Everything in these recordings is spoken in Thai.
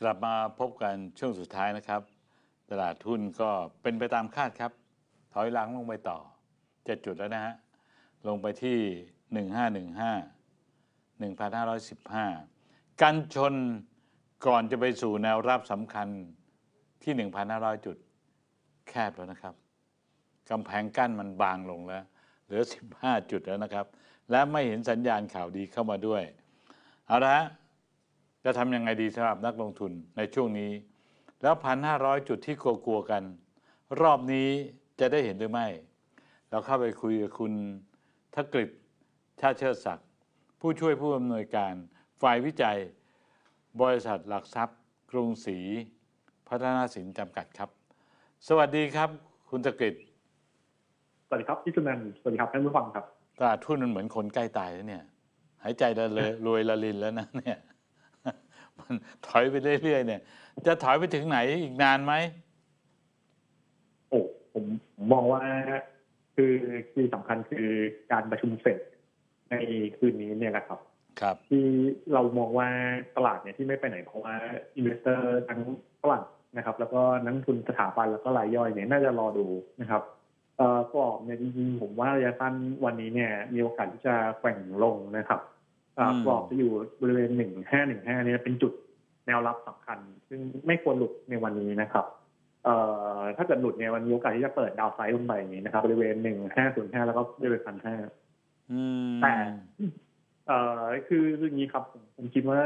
กลับมาพบกันช่วงสุดท้ายนะครับ ตลาดทุนก็เป็นไปตามคาดครับ ถอยหลังลงไปต่อเจ็ดจุดแล้วนะฮะ ลงไปที่ 1515 1515 กันชนก่อนจะไปสู่แนวรับสำคัญที่ 1,500 จุด แคบแล้วนะครับกำแพงกั้นมันบางลงแล้ว เหลือ 15 จุดแล้วนะครับ และไม่เห็นสัญญาณข่าวดีเข้ามาด้วย เอาละฮะ จะทำยังไงดีสำหรับนักลงทุนในช่วงนี้ แล้ว 1,500 จุดที่กลัวๆกัน รอบนี้จะได้เห็นหรือไม่ เราเข้าไปคุยกับคุณทกฤษชาติเชิดศักดิ์ผู้ช่วยผู้อำนวยการฝ่ายวิจัย บริษัทหลักทรัพย์ กรุงศรีพัฒนาสินจำกัดครับ สวัสดีครับ คุณตะกฤษสวัสดีครับพี่สุนันท์สวัสดีครับท่านผู้ฟังครับตลาดทุนมันเหมือนคนใกล้ตายแล้วเนี่ย หายใจละเลยรวยละลินแล้วนะเนี่ยมัน ถอยไปเรื่อยๆเนี่ย จะถอยไปถึงไหนอีกนานไหมโอ้ผมผมมองว่าคือที่สำคัญคือการประชุมเสร็จในคืนนี้เนี่ยแหละครับครับ ที่เรามองว่าตลาดเนี่ยที่ไม่ไปไหนเพราะว่าอินเวสเตอร์ทั้งฝรั่งนะครับ แล้วก็นักลงทุนสถาบันแล้วก็รายย่อยเนี่ยน่าจะรอดูนะครับเอ่อกรอบเนี่ยจริงๆผมว่าระยะสั้นวันนี้เนี่ยมีโอกาสที่จะแกว่งลงนะครับเอ่ออืม กรอบจะอยู่บริเวณหนึ่งห้าหนึ่งห้าเนี่ยเป็นจุดแนวรับสำคัญ ซึ่งไม่ควรหลุดในวันนี้นะครับเอ่อถ้าเกิดหลุดเนี่ยมันมีโอกาสที่จะเปิดดาวไซด์ลงไปอย่างนี้นะครับ บริเวณหนึ่งห้าศูนย์ห้าแล้วก็บริเวณพันห้าอืมแต่เอ่อคืออย่างนี้ครับผมผมคิดว่า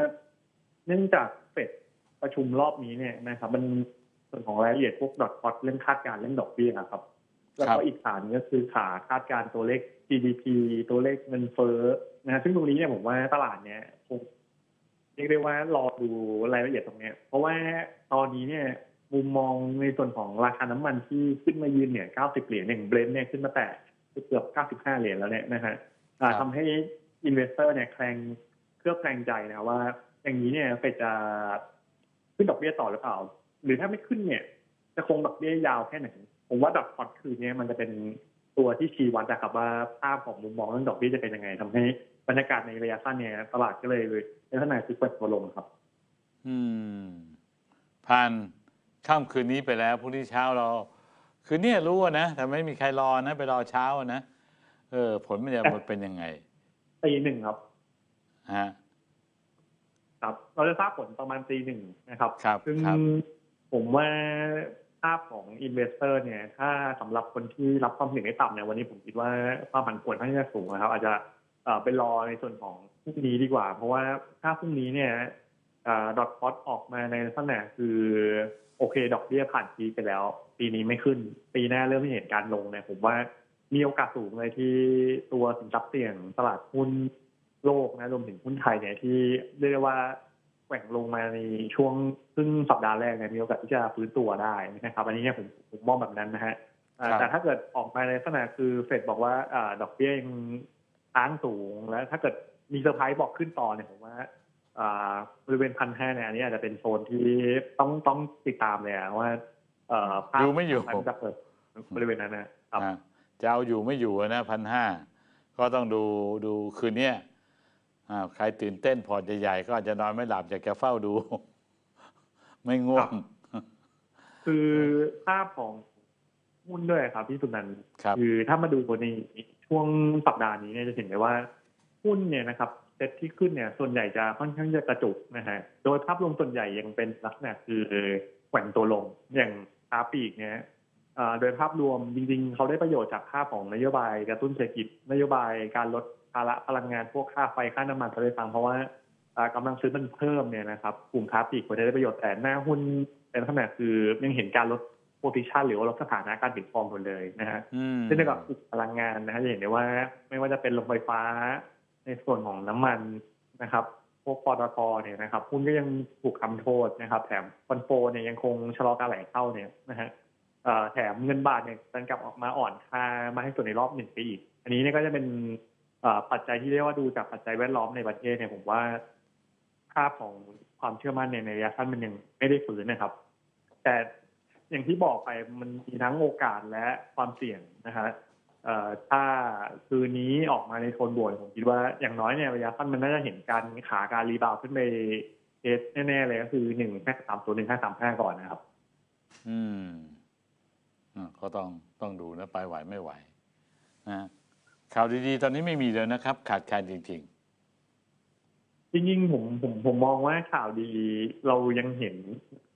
เนื่องจากเฟดประชุมรอบนี้เนี่ยนะครับ มันส่วนของรายละเอียดพวกดอทพอตเรื่องคาดการณ์เรื่องดอกเบี้ยครับ แล้วก็อีกขาหนึงก็คือขาคาดการณ์ตัวเลข GDP ตัวเลขเงินเฟ้อนะฮะซึ่งตรงนี้เนี่ยผมว่าตลาดเนี่ยคงเรียกได้ว่ารอดูรายละเอียดตรงเนี้ย เพราะว่าตอนนี้เนี่ยมุมมองในส่วนของราคาน้ำมันที่ขึ้นมายืนเนี่ย 90 เหรียญอย่างเบรนท์เนี่ยขึ้นมาแตะเกือบ 95 เหรียญแล้วเนี่ยนะฮะอ่าทำให้อินเวสเตอร์เนี่ยแคลงเครือบแคลงใจนะว่า อย่างนี้เนี่ยเฟดจะขึ้นดอกเบี้ยต่อหรือเปล่า หรือถ้าไม่ขึ้นเนี่ย จะคงดอกเบี้ยยาวแค่ไหน ผมว่าดอกพอตคืนนี้มันจะเป็นตัวที่ชี้วัดนะครับว่าภาพของมุมมองเรื่องดอกเบี้ยจะเป็นยังไงทำให้บรรยากาศในระยะสั้นเนี่ยตลาดก็เลยในขณะที่เปิดตัวลงครับ อืม ผ่านค่ำคืนนี้ไปแล้วพรุ่งนี้เช้าเรา คืนนี้รู้อะนะแต่ไม่มีใครรอนะไปรอเช้าอะนะเออ ผลมันจะเป็นยังไงตีหนึ่งครับฮะครับ เราจะทราบผลประมาณตีหนึ่งนะครับ ครับซึ่งครับผมว่า ภาพของอินเวสเตอร์เนี่ย ถ้าสำหรับคนที่รับความเสี่ยงได้ต่ำเนี่ยวันนี้ผมคิดว่าความผันผวนค่อนข้างจะสูงนะครับ อาจจะเอ่อไปรอในส่วนของพรุ่งนี้ดีกว่า เพราะว่าถ้าพรุ่งนี้เนี่ยดอทพอตออกมาในลักษณะคือโอเค ดอกเบี้ยผ่านปีไปแล้ว ปีนี้ไม่ขึ้น ปีหน้าเริ่มเห็นการลงเนี่ยผมว่ามีโอกาสสูงเลยที่ตัวสินทรัพย์เสี่ยงตลาดหุ้นโลกนะรวมถึงหุ้นไทยเนี่ยที่เรียกว่า แกว่งลงมาในช่วงครึ่งสัปดาห์แรกเนี่ยมีโอกาสที่จะฟื้นตัวได้นะครับ อันนี้เนี่ยผมผมมองแบบนั้นนะฮะอ่าครับแต่ถ้าเกิดออกมาในลักษณะคือเฟดบอกว่าอ่าดอกเบี้ยยังค้างสูงแล้วถ้าเกิดมีเซอร์ไพรส์บอกขึ้นต่อเนี่ยผมว่าอ่าบริเวณพันห้าเนี่ยอันนี้อาจจะเป็นโซนที่ต้องต้องติดตามเลยอะว่าเอ่อภาพอยู่ไม่อยู่มันจะเปิดบริเวณนั้นนะครับอะจะเอาอยู่ไม่อยู่อะนะพันห้าก็ต้องดูดูคืนเนี้ย อ่าใครตื่นเต้นพอร์ตใหญ่ๆก็อาจจะนอนไม่หลับอยากจะเฝ้าดู ไม่ง่วง คือภาพของหุ้นด้วยครับพี่สุนันท์ครับ คือถ้ามาดูในช่วงสัปดาห์นี้เนี่ยจะเห็นได้ว่าหุ้นเนี่ยนะครับเซ็ตที่ขึ้นเนี่ย ส่วนใหญ่จะค่อนข้างจะกระจุกนะฮะโดยภาพรวมส่วนใหญ่ยังเป็นลักษณะคือแกว่งตัวลงอย่างค้าปลีกเนี่ยเอ่อโดยภาพรวมจริง ๆ เขาได้ประโยชน์จากภาพของนโยบายกระตุ้นเศรษฐกิจนโยบายการลด ภาระพลังงานพวกค่าไฟค่าน้ำมันเขาได้ฟังเพราะว่าอ่ากำลังซื้อมันเพิ่มเนี่ยนะครับกลุ่มค้าปลีกควรจะได้ประโยชน์แต่หน้าหุ้นเป็นลักษณะคือยังเห็นการลดโพซิชันหรือว่าลดสถานะการถือครองหมดเลยนะฮะอืมเช่นเดียวกับอุตสาหพลังงานนะฮะจะเห็นได้ว่าไม่ว่าจะเป็นโรงไฟฟ้า ในส่วนของน้ำมันนะครับพวกปตทเนี่ยนะครับหุ้นก็ยังถูกทำโทษนะครับ แถมฟันโฟเนี่ยยังคงชะลอการไหลเข้าเนี่ยนะฮะเอ่อแถมเงินบาทเนี่ยดันกลับออกมาอ่อนค่ามาให้ส่วนในรอบหนึ่งปีอีก อันนี้เนี่ยก็จะเป็นเอ่อ ปัจจัยที่เรียกว่าดูจากปัจจัยแวดล้อมในประเทศเนี่ยผมว่าภาพของความเชื่อมั่นในระยะสั้นมันยังไม่ได้ฟื้นนะครับ แต่อย่างที่บอกไปมันมีทั้งโอกาสและความเสี่ยงนะฮะเอ่อถ้าคืนนี้ออกมาในโทนบวกผมคิดว่าอย่างน้อยเนี่ยระยะสั้นมันน่าจะเห็นการขาการรีบาวด์ขึ้นไปเคสแน่ๆเลยก็คือหนึ่งห้าสามศูนย์หนึ่งห้าสามห้าก่อนนะครับ อืมอะก็ต้องต้องดูนะ ไปไหวไม่ไหว นะ ข่าวดีๆ ตอนนี้ไม่มีเลยนะครับ ขาดแคลนจริง ๆ จริงๆผมผมผมมองว่าข่าวดีเรายังเห็น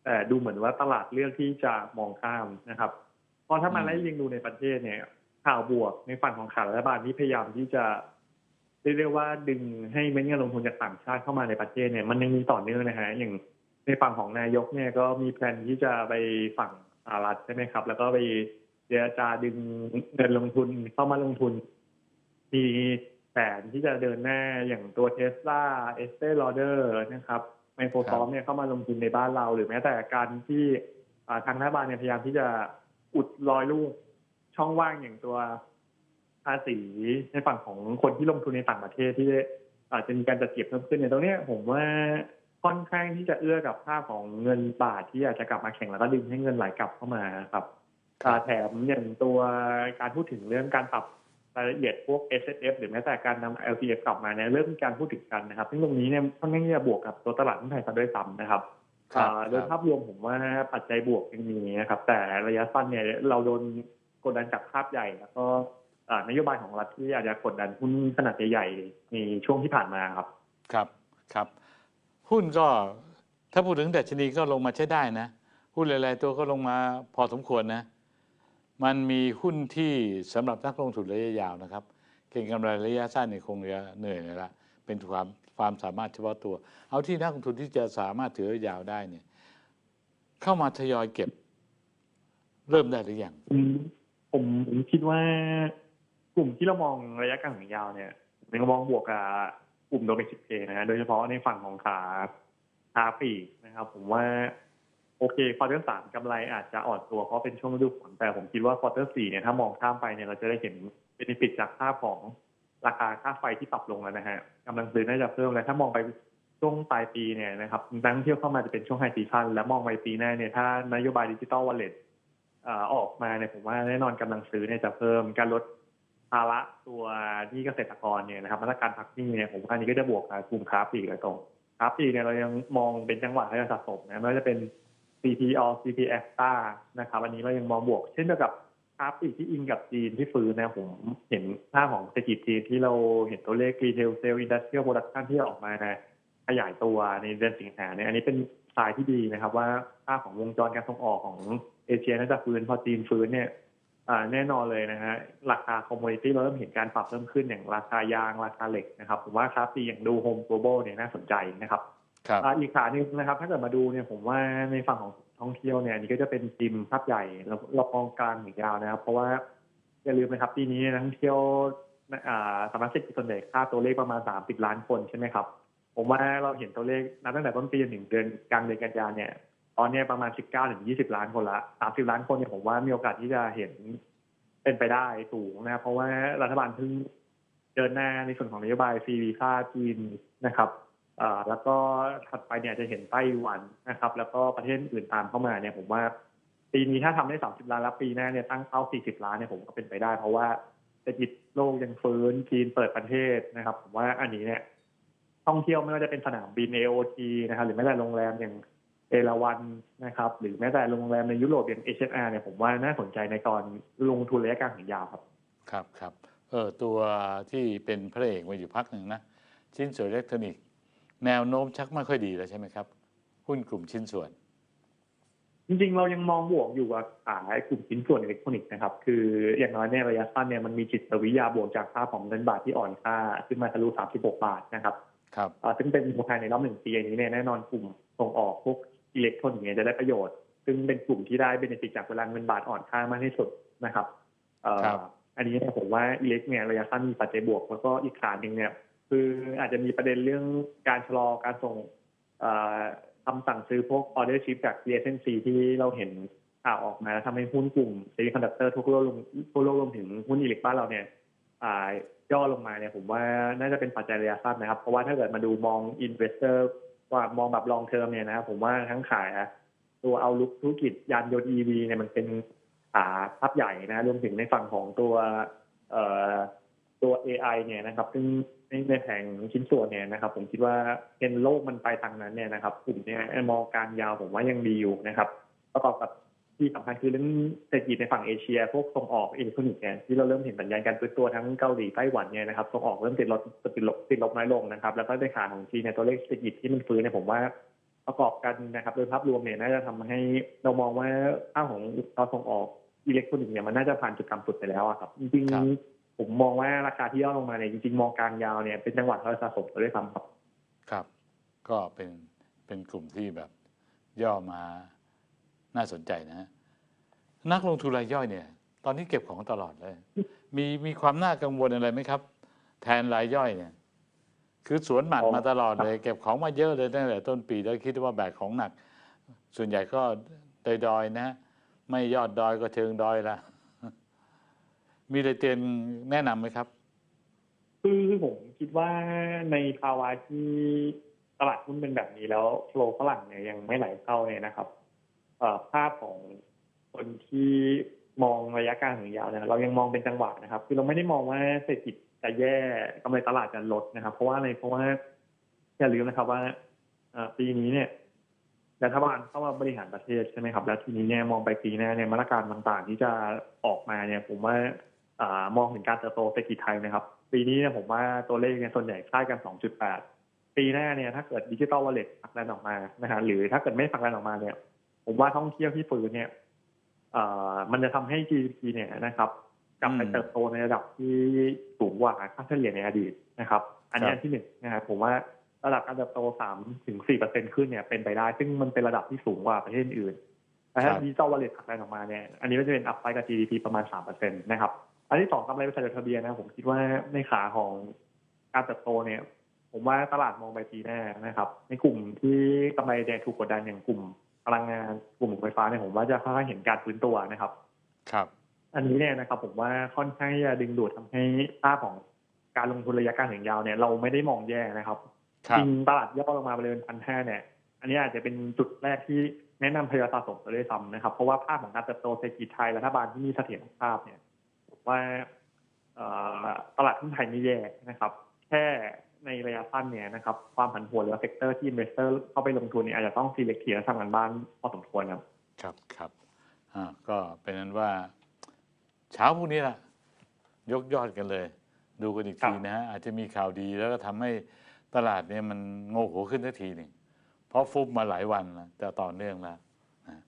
แต่ดูเหมือนว่าตลาดเลือกที่จะมองข้ามนะครับ เพราะถ้ามาไล่เรียงดูในประเทศเนี่ย ข่าวบวกในฝั่งของข่าวรัฐบาลที่พยายามที่จะเรียกว่าดึงให้เม็ดเงินลงทุนจากต่างชาติเข้ามาในประเทศเนี่ย มันยังมีต่อเนื่องนะฮะอย่างในฝั่งของนายกเนี่ยก็มีแผนที่จะไปฝั่งสหรัฐใช่ไหมครับ แล้วก็ไปเจรจาดึงเงินลงทุนเข้ามาลงทุน มีแผนที่จะเดินหน้าอย่างตัวเทสลาเอสเตอร์ลอเดอร์นะครับ Microsoft เนี่ยเข้ามาลงทุนในบ้านเรา หรือแม้แต่การที่อ่าทางรัฐบาลเนี่ยพยายามที่จะอุดรอยลูกช่องว่างอย่างตัวภาษีในฝั่งของคนที่ลงทุนในต่างประเทศที่อาจจะมีการจัดเก็บเพิ่มขึ้นเนี่ยตรงเนี้ยผมว่าค่อนข้างที่จะเอื้อกับภาพของเงินบาทที่อาจจะกลับมาแข่งแล้วก็ดึงให้เงินไหลกลับเข้ามาครับครับอ่าแถมอย่างตัวการพูดถึงเรื่องการปรับ รายละเอียดพวก S S F หรือแม้แต่การนำ L T F กลับมาเนี่ยเริ่มมีการพูดถึงกันนะครับซึ่งตรงนี้เนี่ยค่อนข้างที่จะบวกกับตัวตลาดหุ้นไทยซะด้วยซ้ำนะครับๆครับอ่าโดยภาพรวมผมว่าปัจจัยบวกยังมีนะครับ แต่ระยะสั้นเนี่ยเราโดนกดดันจากภาพใหญ่ แล้วก็อ่านโยบายของรัฐที่อาจจะกดดันหุ้นขนาดใหญ่ๆในช่วงที่ผ่านมาครับ ครับครับ หุ้นก็ถ้าพูดถึงดัชนีก็ลงมาใช้ได้นะหุ้นหลายๆตัวก็ลงมาพอสมควรนะ มันมีหุ้นที่สำหรับนักลงทุนระยะยาวนะครับ เก่งกำไรระยะสั้นเนี่ยคงจะเหนื่อยลยละเป็นความความสามารถเฉพาะตัว เอาที่นักลงทุนที่จะสามารถถือระยะยาวได้เนี่ย เข้ามาทยอยเก็บ เริ่มได้หรือยังผมผมคิดว่ากลุ่มที่เรามองระยะกลางถึงยาวเนี่ยผมยังมองบวกกับกลุ่มโดเมสิกเพนะฮะโดยเฉพาะในฝั่งของขาขาปีกนะครับ ผมว่า โอเคควอเตอร์สามกำไรอาจจะอ่อนตัวเพราะเป็นช่วงฤดูฝนแต่ผมคิดว่าควอเตอร์สี่เนี่ยถ้ามองข้ามไปเนี่ยเราจะได้เห็นเบนฟิตจากค่าของราคาค่าไฟที่ปรับลงแล้วนะฮะกำลังซื้อน่าจะเพิ่มแล้วถ้ามองไปช่วงปลายปีเนี่ยนะครับนักท่องเที่ยวเข้ามาจะเป็นช่วงไฮซีซันและมองไปปีหน้าเนี่ยถ้านโยบายดิจิตอลวอลเล็ตออกมาเนี่ยผมว่าแน่นอนกำลังซื้อเนี่ยจะเพิ่มการลดภาระตัวนี้เกษตรกรเนี่ยนะครับมาตรการพักหนี้เนี่ยผมว่านี้ก็จะบวกกับกลุ่มค้าปลีกและตรงค้าปลีกเนี่ยเรายังมองเป็นจังหวะให้สะสมนะไม่ว่าจะเป็น CPO CP e x t a นะครับอันนี้เรายังมองบวก เช่นเดียวกับค้าปลีกที่อิงกับจีนที่ฟื้นนะผมเห็นค่าของเศรษฐกิจจีนที่เราเห็นตัวเลข Retail Sale Industrial Production ที่ออกมานะขยายตัวในเดือนสิงหาเนี่ยอันนี้เป็นสายที่ดีนะครับ ว่าค่าของวงจรการส่งออกของเอเชียน่าจะฟื้นพอจีนฟื้นเนี่ยแน่นอนเลยนะฮะราคาคอมมูนิตี้เราเริ่มเห็นการปรับเพิ่มขึ้นอย่างราคายางราคาเหล็กนะครับผมว่าคลาสซีอย่างดูโฮมโกลบอลเนี่ยน่าสนใจนะครับ อีกขาหนึ่งนะครับ ถ้าเกิดมาดูเนี่ยผมว่าในฝั่งของท่องเที่ยวเนี่ยอันนี้ก็จะเป็นจิมภาพใหญ่แล้วเรามองกลางถึงยาวนะครับ เพราะว่าอย่าลืมนะครับปีนี้นักท่องเที่ยวอ่าสำนักเศรษฐกิจส่วนใหญ่ค่าตัวเลขประมาณ30ล้านคนใช่ไหมครับ ผมว่าเราเห็นตัวเลขนับตั้งแต่ต้นปีจนถึงเดือนกลางเดือนกันยายนเนี่ย ตอนนี้ประมาณ19ถึง20ล้านคนละ30ล้านคนเนี่ยผมว่ามีโอกาสที่จะเห็นเป็นไปได้สูงนะครับเพราะว่ารัฐบาลเพิ่งเดินหน้าในส่วนของนโยบายฟรีวีซ่าจีนนะครับ แล้วก็ถัดไปเนี่ยจะเห็นไต้หวันนะครับ แล้วก็ประเทศอื่นตามเข้ามาเนี่ยผมว่าปีนี้ถ้าทำได้ 30 ล้านแล้วปีหน้าเนี่ยตั้งเป้า 40 ล้านเนี่ยผมก็เป็นไปได้ เพราะว่าเศรษฐกิจโลกยังฟื้นจีนเปิดประเทศนะครับ ผมว่าอันนี้เนี่ยท่องเที่ยวไม่ว่าจะเป็นสนามบิน AOT นะครับหรือแม้แต่โรงแรมอย่างเอราวันนะครับ หรือแม้แต่โรงแรมในยุโรปอย่าง HSR เนี่ยผมว่าน่าสนใจในการลงทุนระยะกลางถึงยาวครับ ครับครับเออตัวที่เป็นพระเอกมาอยู่พักหนึ่งนะชิ้นส่วนอิเล็กทรอนิกส แนวโน้มชักไม่ค่อยดีแล้วใช่ไหมครับ หุ้นกลุ่มชิ้นส่วน จริงๆ เรายังมองบวกอยู่กับขายกลุ่มชิ้นส่วนอิเล็กทรอนิกส์นะครับ คืออย่างน้อยในระยะสั้นเนี่ยมันมีจิตวิทยาบวกจากค่าของเงินบาทที่อ่อนค่า ขึ้นมาทะลุ 36 บาทนะครับครับอ่าซึ่งเป็นภายในรอบหนึ่งปีอันนี้เนี่ยแน่นอนกลุ่มส่งออกพวกอิเล็กทรอนิกส์เนี่ยจะได้ประโยชน์ ซึ่งเป็นกลุ่มที่ได้เบนฟิตจากเวลาเงินบาทอ่อนค่ามากที่สุดนะครับเอ่อครับอันนี้เนี่ยผมว่าอิเล็กเนี่ยระยะสั้นมีปัจจัยบวก แล้วก็อีกขาหนึ่งเนี่ย คืออาจจะมีประเด็นเรื่องการชะลอการส่งคำสั่งซื้อพวกออเดอร์ชิพจาก TSMC ที่เราเห็นข่าวออกมาแล้วทำให้หุ้นกลุ่มเซมิคอนดักเตอร์ทั่วโลกรวมทั่วโลกรวมถึงหุ้นอิเล็กบ้านเราเนี่ยย่อลงมาเนี่ยผมว่าน่าจะเป็นปัจจัยระยะสั้นนะครับ เพราะว่าถ้าเกิดมาดูมองอินเวสเตอร์ว่ามองแบบลองเทอมเนี่ยนะครับผมว่าทั้งขายตัวเอาลุกธุรกิจยานยนต์ EV เนี่ยมันเป็นอ่าภาพใหญ่นะรวมถึงในฝั่งของตัว ตัว AI เนี่ยนะครับซึ่งในในแผงชิ้นส่วนเนี่ยนะครับ ผมคิดว่าเป็นโลกมันไปทางนั้นเนี่ยนะครับกลุ่มเนี่ยมองการยาวผมว่ายังดีอยู่นะครับประกอบกับที่สำคัญคือเรื่องเศรษฐกิจในฝั่งเอเชีย พวกส่งออกอิเล็กทรอนิกส์เนี่ยที่เราเริ่มเห็นสัญญาณการฟื้นตัวทั้งเกาหลีไต้หวันเนี่ยนะครับส่งออกเริ่มติดลบติดลบติดลบน้อยลงนะครับ แล้วก็ในขาของจีนในตัวเลขเศรษฐกิจที่มันฟื้นเนี่ยผมว่าประกอบกันนะครับ โดยภาพรวมเนี่ยน่าจะทำให้เรามองว่าค่าของเราส่งออกอิเล็กทรอนิกส์เนี่ยมันน่าจะผ่านจุดต่ำสุดไปแล้วครับจริง ผมมองว่าราคาที่ย่อลงมาเนี่ยจริงๆมองการยาวเนี่ยเป็นจังหวะเราสะสมไปด้วยซ้ำครับ ครับ ก็เป็นเป็นกลุ่มที่แบบย่อมาน่าสนใจนะฮะนักลงทุนรายย่อยเนี่ย ตอนนี้เก็บของตลอดเลย มีมีความน่ากังวลอะไรไหมครับ แทนรายย่อยเนี่ย คือสวนหมัดอ๋อมาตลอดเลย เก็บของมาเยอะเลยตั้งแต่ต้นปีแล้วคิดว่าแบกของหนัก ส่วนใหญ่ก็ดอยๆนะ ไม่ยอดดอยก็เชิงดอยละ มีอะไรเตือนแนะนำไหมครับ คือผมคิดว่าในภาวะที่ตลาดหุ้นเป็นแบบนี้แล้วโฟลฝรั่งเนี่ยยังไม่ไหลเข้าเนี่ยนะครับภาพของคนที่มองระยะกลางถึงยาวเนี่ยเรายังมองเป็นจังหวะนะครับ คือเราไม่ได้มองว่าเศรษฐกิจจะแย่กำไรตลาดจะลดนะครับ เพราะว่าอะไรเพราะว่าอย่าลืมนะครับว่าปีนี้เนี่ยรัฐบาลเข้ามาบริหารประเทศใช่ไหมครับ แล้วทีนี้เนี่ยมองไปปีหน้าเนี่ยมาตรการต่างๆ ที่จะออกมาเนี่ย ผมว่า มองถึงการเติบโตเศรษฐกิจไทยนะครับ ปีนี้เนี่ยผมว่าตัวเลขเนี่ยส่วนใหญ่คล้ายกัน 2.8 ปีหน้าเนี่ยถ้าเกิดดิจิตอลวอลเล็ตผลักดันออกมานะฮะหรือถ้าเกิดไม่ผลักดันออกมาเนี่ย ผมว่าท่องเที่ยวที่ฟื้นเนี่ยเอ่อมันจะทำให้ GDP เนี่ยนะครับกลับไปอืมเติบโตในระดับที่สูงกว่าค่าเฉลี่ยในอดีตนะครับ อันนี้ครับอันที่หนึ่งนะครับผมว่าระดับการเติบโต3ถึง4เปอร์เซ็นขึ้นเนี่ยเป็นไปได้ ซึ่งมันเป็นระดับที่สูงกว่าประเทศอื่นแต่ถ้าดิจิตอลวอลเล็ตผลักดันออกมาเนี่ย อันนี้ก็จะเป็นอัพไซด์กับ GDP ประมาณ3%นะครับ อันที่สองกำไรบริษัทจดทะเบียนนะผมคิดว่าในขาของการเติบโตเนี่ย ผมว่าตลาดมองไปปีหน้านะครับ ในกลุ่มที่กำไรเนี่ยถูกกดดันอย่างกลุ่มพลังงานกลุ่มไฟฟ้าเนี่ยผมว่าจะค่อยๆเห็นการฟื้นตัวนะครับ ครับ อันนี้เนี่ยนะครับ ผมว่าค่อนข้างที่จะดึงดูดทำให้ภาพของการลงทุนระยะกลางถึงยาวเนี่ยเราไม่ได้มองแย่นะครับครับจริงตลาดย่อลงมาบริเวณพันห้าเนี่ย อันนี้อาจจะเป็นจุดแรกที่แนะนำทยอยสะสมไปด้วยซ้ำนะครับ เพราะว่าภาพของการเติบโตเศรษฐกิจไทยรัฐบาลที่มีเสถียรภาพเนี่ยผม ว่าเอ่อตลาดหุ้นไทยไม่แย่นะครับ แค่ในระยะสั้นเนี่ยนะครับ ความผันผวนหรือว่าเซกเตอร์ที่ investor เข้าไปลงทุนเนี่ยอาจจะต้อง selective และทำงานบ้านพอสมควรครับ ครับครับอ่าก็เป็นนั้นว่า เช้าพรุ่งนี้ล่ะ ยกยอดกันเลย ดูกันอีกครับทีนะฮะอาจจะมีข่าวดีแล้วก็ทำให้ตลาดเนี่ยมันโงหัวขึ้นสักทีหนึ่งเพราะฟุบมาหลายวันแล้วจะต่อเนื่องแล้วนะ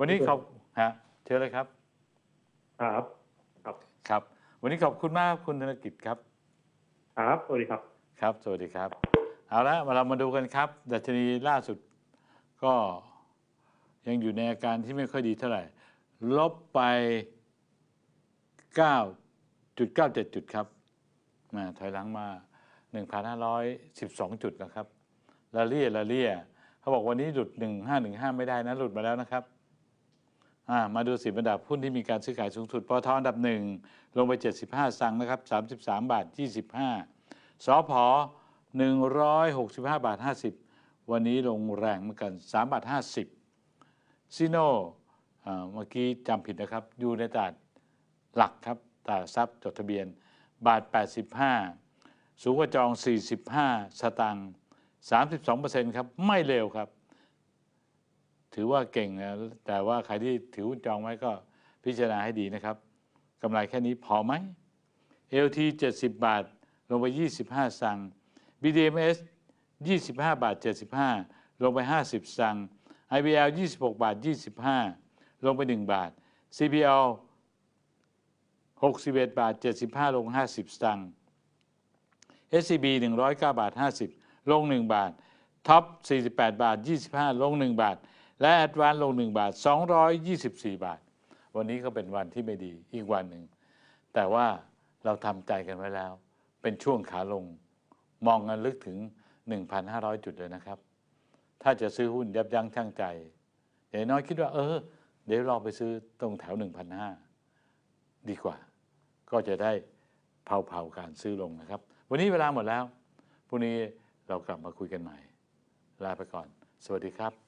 วันนี้ขอบฮะเชิญเลยครับ ครับ ครับครับ วันนี้ขอบคุณมากคุณธนกิจครับ ครับสวัสดีครับ ครับ สวัสดีครับ เอาละมาเรามาดูกันครับ ดัชนีล่าสุดก็ยังอยู่ในอาการที่ไม่ค่อยดีเท่าไหร่ ลบไป 9.97 จุดครับมาถอยหลังมา 1,512 จุดนะครับลาเลียลาเลียเขาบอกวันนี้หลุด 1515 ไม่ได้นะ หลุดมาแล้วนะครับอ่า มาดูสิบอันดับหุ้นที่มีการซื้อขายสูงสุดปทอันดับหนึ่งลงไป 75สังนะครับ 33 บาท 25สอพอ165 บาท 50 วันนี้ลงแรงเหมือนกัน 3 บาท 50ซิโนเมื่อกี้จำผิดนะครับ อยู่ในตลาดหลักครับตลาดทรัพย์จดทะเบียน บาท 85 สูงกว่าจอง 45 สตังค์32%ครับ ไม่เร็วครับ ถือว่าเก่งนะแต่ว่าใครที่ถือหุ้นจองไว้ก็พิจารณาให้ดีนะครับกำไรแค่นี้พอไหม LT 70 บาท ลงไป 25 สัง BDMs 25 บาท 75 ลงไป 50 สัง IBL 26 บาท 25 ลงไป 1 บาท CPL 61 บาท 75 ลง 50 สัง SCB 109 บาท 50 ลง 1 บาท ท็อป 48 บาท 25 ลง 1 บาท และแอดวานลง 1 บาท 224 บาท วันนี้ก็เป็นวันที่ไม่ดีอีกวันหนึ่ง แต่ว่าเราทำใจกันไว้แล้ว เป็นช่วงขาลง มองกันลึกถึง 1,500 จุดเลยนะครับ ถ้าจะซื้อหุ้นยับยั้งชั่งใจอย่างน้อยคิดว่า เออ เดี๋ยวเราไปซื้อตรงแถว 1,500 ดีกว่า ก็จะได้เผาๆการซื้อลงนะครับ วันนี้เวลาหมดแล้วพรุ่งนี้เรากลับมาคุยกันใหม่ ลาไปก่อน สวัสดีครับ